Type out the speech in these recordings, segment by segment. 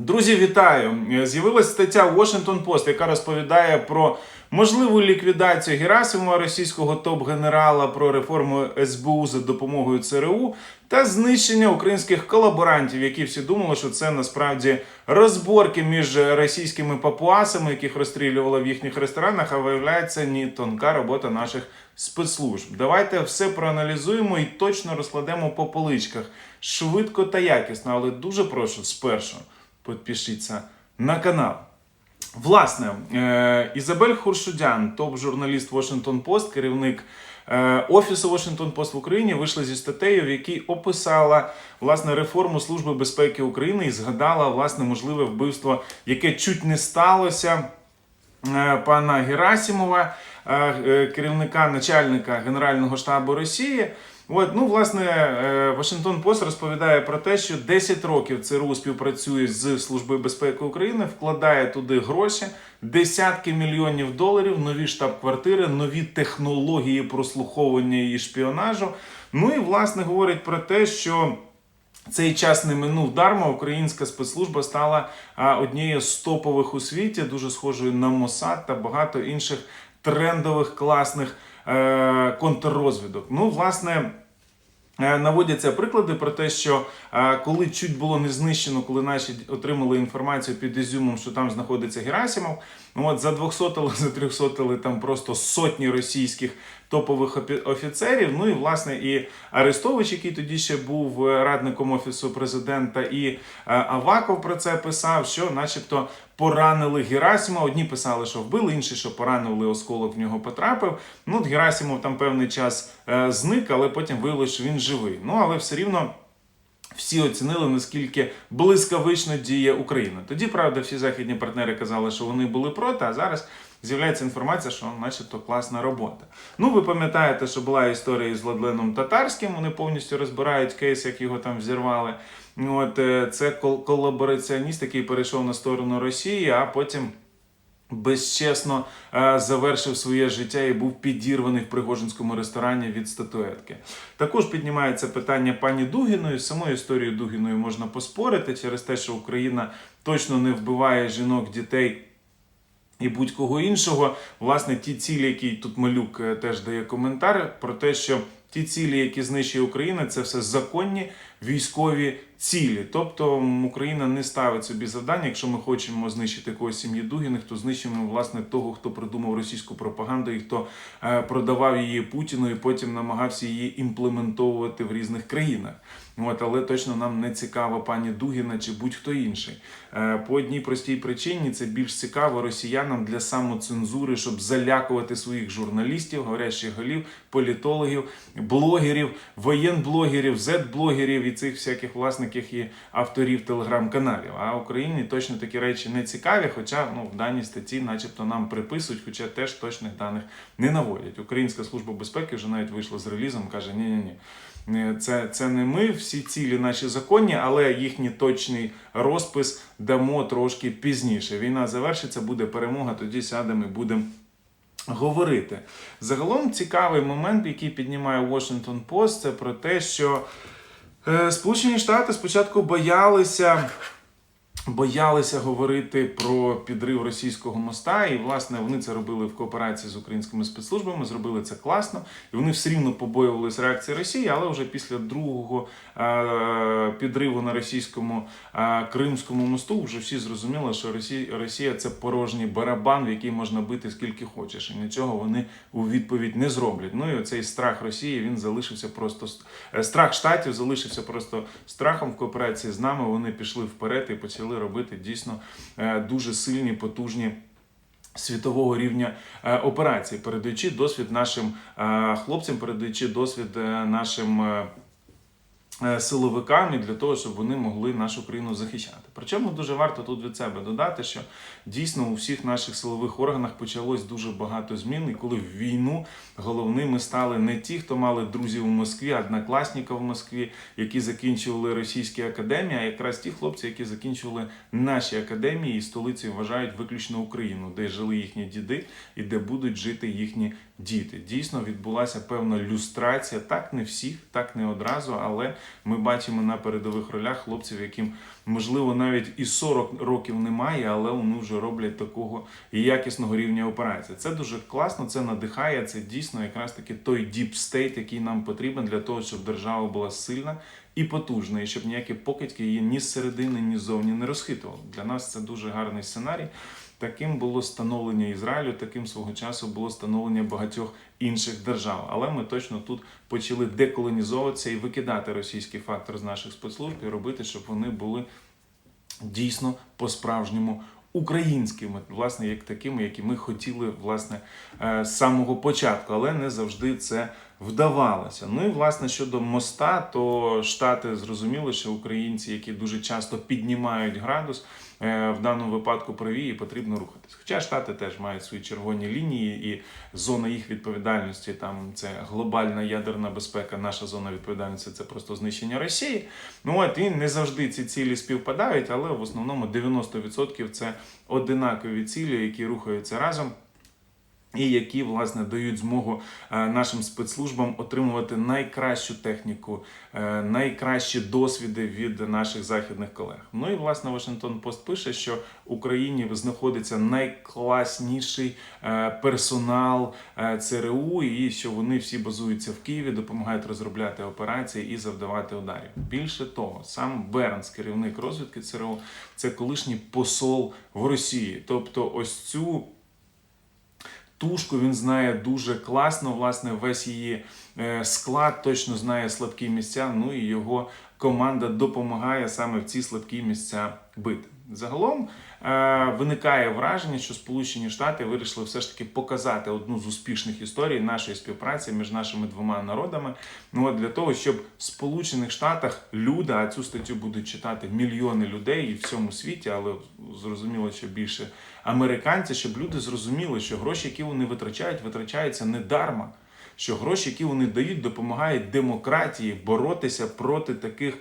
Друзі, вітаю! З'явилася стаття Washington Post, яка розповідає про можливу ліквідацію Герасимова, російського топ-генерала, про реформу СБУ за допомогою ЦРУ та знищення українських колаборантів, які всі думали, що це насправді розборки між російськими папуасами, яких розстрілювали в їхніх ресторанах. А виявляється, ні тонка робота наших спецслужб. Давайте все проаналізуємо і точно розкладемо по поличках швидко та якісно, але дуже прошу спершу підпишіться на канал. Власне, е, Ізабель Хуршудян, топ-журналіст Washington Post, керівник е, офісу Washington Post в Україні, вийшла зі статтею, в якій описала власне реформу Служби безпеки України і згадала власне можливе вбивство, яке чуть не сталося пана Герасімова, е, е, керівника начальника Генерального штабу Росії. От, ну, власне, е, Вашингтон Пост розповідає про те, що 10 років ЦРУ співпрацює з Службою безпеки України, вкладає туди гроші, десятки мільйонів доларів, нові штаб-квартири, нові технології прослуховування і шпіонажу. Ну і власне говорить про те, що. Цей час не минув дарма. Українська спецслужба стала однією з топових у світі, дуже схожою на Мосад та багато інших трендових класних е, контррозвідок. Ну, власне. Е, Наводяться приклади про те, що е, коли чуть було не знищено, коли наші отримали інформацію під Ізюмом, що там знаходиться Герасимов, ну от за 200 за 300 там просто сотні російських топових офіцерів. Ну і власне і Арестович, який тоді ще був е, радником офісу президента, і е, Аваков про це писав, що, начебто, поранили Герасимова. Одні писали, що вбили, інші, що поранили, осколок в нього потрапив. Ну, от Герасимов там певний час е, зник, але потім виявилося, що він живий. Ну, але все рівно. Всі оцінили, наскільки блискавично діє Україна. Тоді, правда, всі західні партнери казали, що вони були проти, а зараз з'являється інформація, що начебто класна робота. Ну, ви пам'ятаєте, що була історія із Владленом Татарським, вони повністю розбирають кейс, як його там взірвали. От е, це кол- колабораціоніст, який перейшов на сторону Росії, а потім безчесно е, завершив своє життя і був підірваний в Пригожинському ресторані від статуетки. Також піднімається питання пані Дугіної. З самою історією Дугіної можна поспорити через те, що Україна точно не вбиває жінок, дітей. І будь-кого іншого, власне, ті цілі, які тут малюк е, теж дає коментар про те, що ті цілі, які знищує Україна, це все законні військові цілі. Тобто Україна не ставить собі завдання, якщо ми хочемо знищити когось сім'ї Дугіних, то знищимо власне того, хто придумав російську пропаганду і хто е, продавав її Путіну і потім намагався її імплементовувати в різних країнах. От, але точно нам не цікава пані Дугіна чи будь-хто інший. Е, По одній простій причині це більш цікаво росіянам для самоцензури, щоб залякувати своїх журналістів, говорящих голів, політологів, блогерів, воєнблогерів, зет-блогерів і цих всяких власників і авторів телеграм-каналів. А Україні точно такі речі не цікаві, хоча ну, в даній статті, начебто, нам приписують, хоча теж точних даних не наводять. Українська служба безпеки вже навіть вийшла з релізом, каже: ні, ні, ні. Це, це не ми, всі цілі наші законні, але їхній точний розпис дамо трошки пізніше. Війна завершиться, буде перемога, тоді сядемо і будемо говорити. Загалом цікавий момент, який піднімає Washington Post, це про те, що Сполучені Штати спочатку боялися. Боялися говорити про підрив російського моста, і власне вони це робили в кооперації з українськими спецслужбами. Зробили це класно, і вони все рівно побоювалися реакції Росії, але вже після другого е, підриву на російському е, Кримському мосту вже всі зрозуміли, що Росія, Росія це порожній барабан, в який можна бити скільки хочеш, і нічого вони у відповідь не зроблять. Ну і оцей страх Росії він залишився просто е, страх штатів залишився просто страхом в кооперації з нами. Вони пішли вперед і почали робити дійсно е, дуже сильні, потужні. Світового рівня операції, операцій, передаючи досвід нашим е, хлопцям, передаючи досвід е, нашим е, е, силовикам і для того, щоб вони могли нашу країну захищати. Причому дуже варто тут від себе додати, що дійсно у всіх наших силових органах почалось дуже багато змін, і коли в війну головними стали не ті, хто мали друзів у Москві, однокласників в Москві, які закінчували російські академії, а якраз ті хлопці, які закінчували наші академії і столицею вважають виключно Україну, де жили їхні діди і де будуть жити їхні діти. Дійсно відбулася певна люстрація, так не всіх, так не одразу, але ми бачимо на передових ролях хлопців, яким можливо навіть і 40 років немає, але вони вже роблять такого якісного рівня операції. Це дуже класно, це надихає. Це дійсно якраз таки той state, який нам потрібен для того, щоб держава була сильна і потужна, і щоб ніякі покидьки її ні зсередини, ні ззовні не розхитували. Для нас це дуже гарний сценарій. Таким було становлення Ізраїлю, таким свого часу було становлення багатьох інших держав. Але ми точно тут почали деколонізовуватися і викидати російський фактор з наших спецслужб і робити, щоб вони були дійсно по-справжньому українськими, власне, як такими, які ми хотіли власне е, з самого початку, але не завжди це вдавалося. Ну і власне щодо моста, то штати зрозуміли, що українці, які дуже часто піднімають градус. е, В даному випадку праві і потрібно рухатись. Хоча штати теж мають свої червоні лінії, і зона їх відповідальності там це глобальна ядерна безпека. Наша зона відповідальності це просто знищення Росії. Ну от і не завжди ці цілі співпадають, але в основному 90% це одинакові цілі, які рухаються разом. І які власне дають змогу е, нашим спецслужбам отримувати найкращу техніку, е, найкращі досвіди від наших західних колег. Ну і власне Вашингтон Пост пише, що в Україні знаходиться найкласніший е, персонал ЦРУ, і що вони всі базуються в Києві, допомагають розробляти операції і завдавати ударів. Більше того, сам Бернс, керівник розвідки ЦРУ, це колишній посол в Росії. Тобто, ось цю тушку він знає дуже класно. Власне, весь її е, склад точно знає слабкі місця. Ну і його команда допомагає саме в ці слабкі місця бити. Загалом е, виникає враження, що Сполучені Штати вирішили все ж таки показати одну з успішних історій нашої співпраці між нашими двома народами. Ну от для того, щоб в Сполучених Штатах люди, а цю статтю будуть читати мільйони людей і в всьому світі, але зрозуміло, що більше американці, щоб люди зрозуміли, що гроші, які вони витрачають, витрачаються не дарма. Що гроші, які вони дають, допомагають демократії боротися проти таких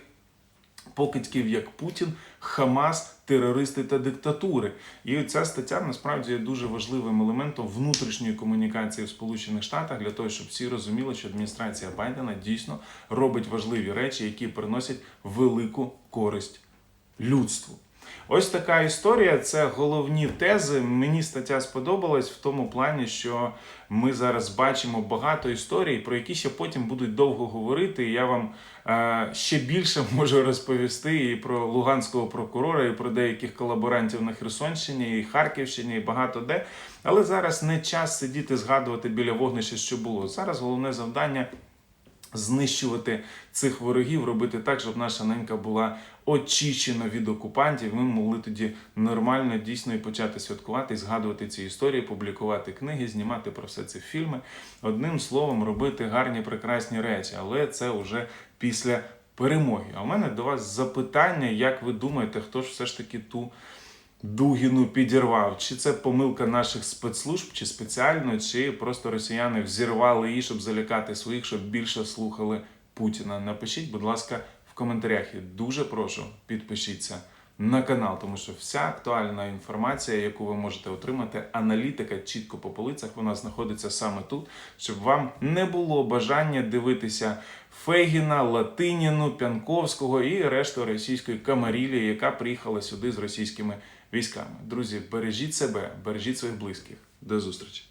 покидьків, як Путін, Хамас, терористи та диктатури. І ця стаття насправді є дуже важливим елементом внутрішньої комунікації в Сполучених Штатах для того, щоб всі розуміли, що адміністрація Байдена дійсно робить важливі речі, які приносять велику користь людству. Ось така історія. Це головні тези. Мені стаття сподобалась в тому плані, що ми зараз бачимо багато історій, про які ще потім будуть довго говорити. І я вам е, ще більше можу розповісти і про луганського прокурора, і про деяких колаборантів на Херсонщині, і Харківщині, і багато де. Але зараз не час сидіти, згадувати біля вогнища, що було. Зараз головне завдання знищувати цих ворогів, робити так, щоб наша ненька була очищена від окупантів. Ми могли тоді нормально дійсно і почати святкувати, згадувати ці історії, публікувати книги, знімати про все це фільми. Одним словом, робити гарні прекрасні речі, але це вже після перемоги. А у мене до вас запитання, як ви думаєте, хто ж все ж таки ту. Дугіну підірвав. Чи це помилка наших спецслужб, чи спеціально, чи просто росіяни взірвали її, щоб залякати своїх, щоб більше слухали Путіна. Напишіть, будь ласка, в коментарях. Я дуже прошу, підпишіться на канал, тому що вся актуальна інформація, яку ви можете отримати, аналітика чітко по полицях, вона знаходиться саме тут, щоб вам не було бажання дивитися Фейгіна, Латиніну, Пянковського і решту російської камарілії, яка приїхала сюди з російськими військами. Друзі, бережіть себе, бережіть своїх близьких. До зустрічі!